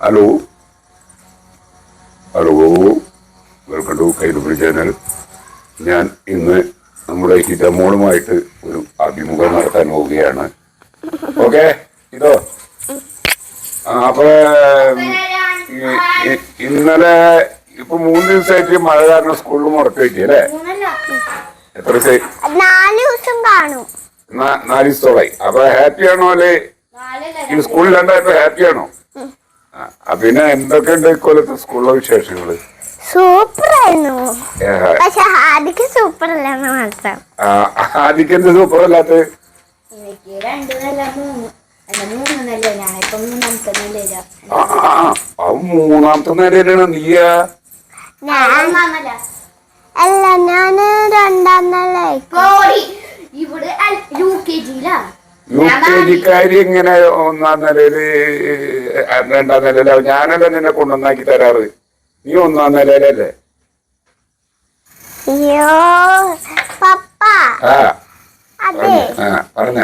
Hello hello welcome to Kailupuri channel ഞാൻ ഇന്ന് നമ്മുടെ ഹിതമോളുമായിട്ട് ഒരു അഭിമുഖം നടത്താൻ പോവുകയാണ്. ഓക്കെ ഇതോ? അപ്പൊ ഇന്നലെ ഇപ്പൊ മൂന്ന് ദിവസമായിട്ട് മഴ കാരണം സ്കൂളിൽ മുടക്കി വെച്ചു അല്ലേ? എത്ര നാല് ദിവസം കാണും. നാല് ദിവസത്തോളായി. അപ്പൊ ഹാപ്പി ആണോ അല്ലെ? ഈ സ്കൂളിൽ രണ്ടായപ്പോ ഹാപ്പി ആണോ? ആ, ആ, പിന്നെ എന്തൊക്കെയുണ്ട് ഇക്കൊല്ലത്തെ സ്കൂളിലെ വിശേഷങ്ങൾ? സൂപ്പർ ആയിരുന്നു ഏ, പക്ഷെ ഹാദിക്ക് സൂപ്പർ അല്ലെന്ന് മാത്രം. ആ, ആദ്യക്ക് എന്ത് സൂപ്പർ അല്ലാത്ത അല്ല മൂന്നാമത്തെ നിലയില മൂന്നാമത്തെ നിലയിലാണ്. നീയ? അല്ല ഞാൻ രണ്ടാം നില കോടി ഇവിടെ യു കെ ജിയിലാ. യു കെ ജിക്കാരി ഇങ്ങനെ ഒന്നാം നിലയിൽ രണ്ടാം നിലയിലാവും ഞാനല്ല നിന്നെ കൊണ്ടുവന്നാക്കി തരാറ്? നീ ഒന്നാം നിലയിലല്ലേ? പറഞ്ഞ പറഞ്ഞ.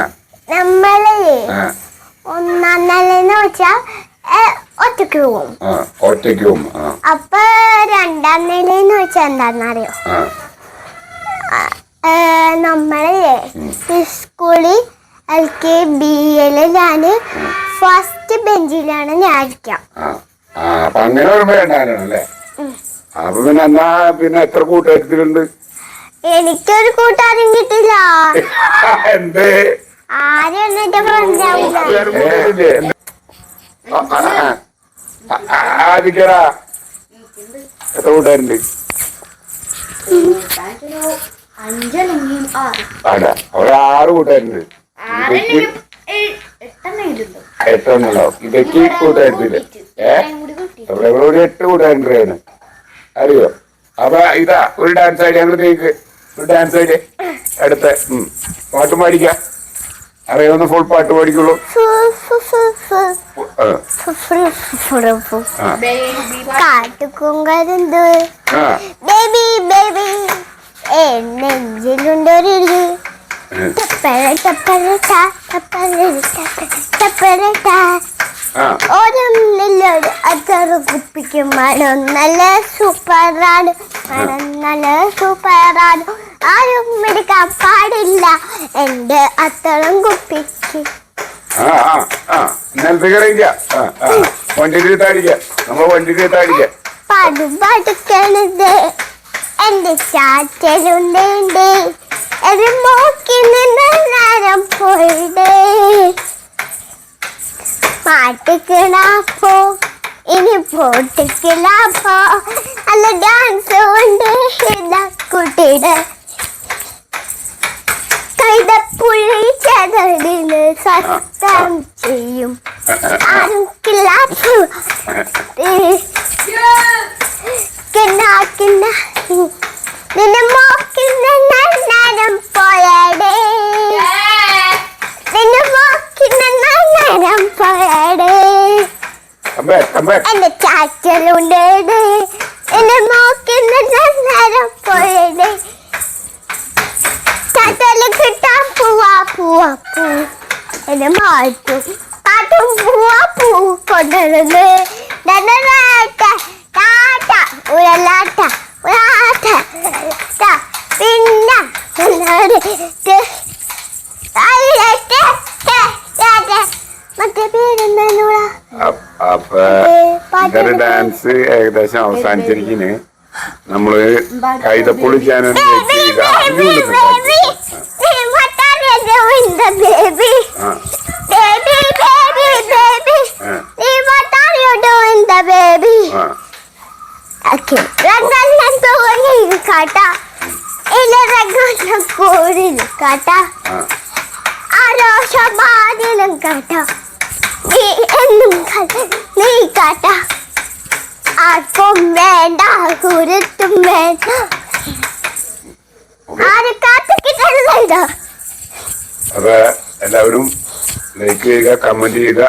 ഒന്നാം പോവും. ഒറ്റയ്ക്ക് അപ്പൊ രണ്ടാം നിലയെന്ന് വെച്ചാ എന്താന്നറിയോ? ആ. ഏ, നമ്മൾ സ്കൂളിൽ എൽ കെ ബി എൽ ഞാൻ ഫസ്റ്റ് ബെഞ്ചിലാണ് ഞാൻ ഇരിക്കാം. അപ്പൊ അങ്ങനെ ഒരു വേണ്ടാനല്ലേ അപ്പൊ പിന്നെ എന്നാ പിന്നെ എത്ര കൂട്ടുകാരത്തിലുണ്ട്? എനിക്കൊരു കൂട്ടാരും കിട്ടില്ല. എന്തേ? ആരും എന്നിട്ട് ആദിക്കടാ. എത്ര കൂട്ടുകാരുണ്ട്? അവിടെ ആറ് കൂട്ടുകാരുണ്ട്. എട്ടെണ്ണെങ്കിലും എട്ടെണ്ണുണ്ടാവും ഇതൊക്കെ കൂട്ടുകാരത്തിൽ ഏ? കൂടി കൂട്ടി. അവിടെ ഇവിടെ ഒരു എട്ട് കൂട്ടുകാരുണ്ടാണ് അറിയോ? അപ്പൊ ഇതാ ഒരു ഡാൻസ് ആയിട്ട് ഞങ്ങൾ നീക്ക്. ഒരു ഡാൻസ് ആയിട്ട് അടുത്ത ഉം. പാട്ട് പാടിക്കാം. അറിയാവുന്ന ഫുൾ പാട്ട് പാടിക്കുള്ളൂ. ബേബി കാട്ടുകുങ്കരുണ്ട് ബേബി ഒരൊന്നില്ലൊരു അത്തറ് കുപ്പിക്കും മണം. നല്ല സൂപ്പറാണ്. മണം നല്ല സൂപ്പറാണ്. ആരും എടുക്കാൻ പാടില്ല. എന്റെ അത്തളം കുപ്പിക്ക്. വണ്ടിയിൽ താടിക്ക നമ്മൾ വണ്ടിയിൽ താടിക്ക പാടും പാടുക്കണത് എന്റെ ചാറ്റലുണ്ട് ഒരു മോക്കി നിന്ന് നേരം പോയിടേ. പാട്ടുക്കിടാപ്പോ ഇനി പോട്ടുക്കിടാപ്പോ അല്ല ഡാൻസ് കൊണ്ട് ഇതാ കുട്ടിയുടെ. കൈതപ്പുള്ളി ചെതടിന് സത്യം ചെയ്യും. ആരും കില്ലാപ്പു കിണ്ണ കിണ്ണ നിന്റെ മോക്കിൽ നിന്ന് നേരം പോയടേ നിന്റെ മോക്കിൽ നിന്ന് നേരം പോയടേ എന്റെ ചാച്ചലുണ്ട് എന്റെ മോക്കിൽ നിന്ന് നേരം പോയടേ. ചാച്ചൽ കിട്ടാൻ പോവാ പോവാ പൂ. എന്റെ മാറ്റും. കാട്ടും പോവാ പൂ കൊണ്ടുവരുന്നത് ഉരലാട്ട ഉരാട്ട പിന്നെ doing, ഡാൻസ് ഏകദേശം ആ നമ്മൾ കൈതപ്പുള്ളി കാട്ട ആ നീ എന്നും കാട്ട നീ കാട്ട വേണ്ട കുരുത്തും വേണ്ട. ആര് കാത്തിക്കിട്ടല്ലോ അപ്പൊ എല്ലാവരും ലൈക്ക് ചെയ്യുക കമന്റ് ചെയ്യുക.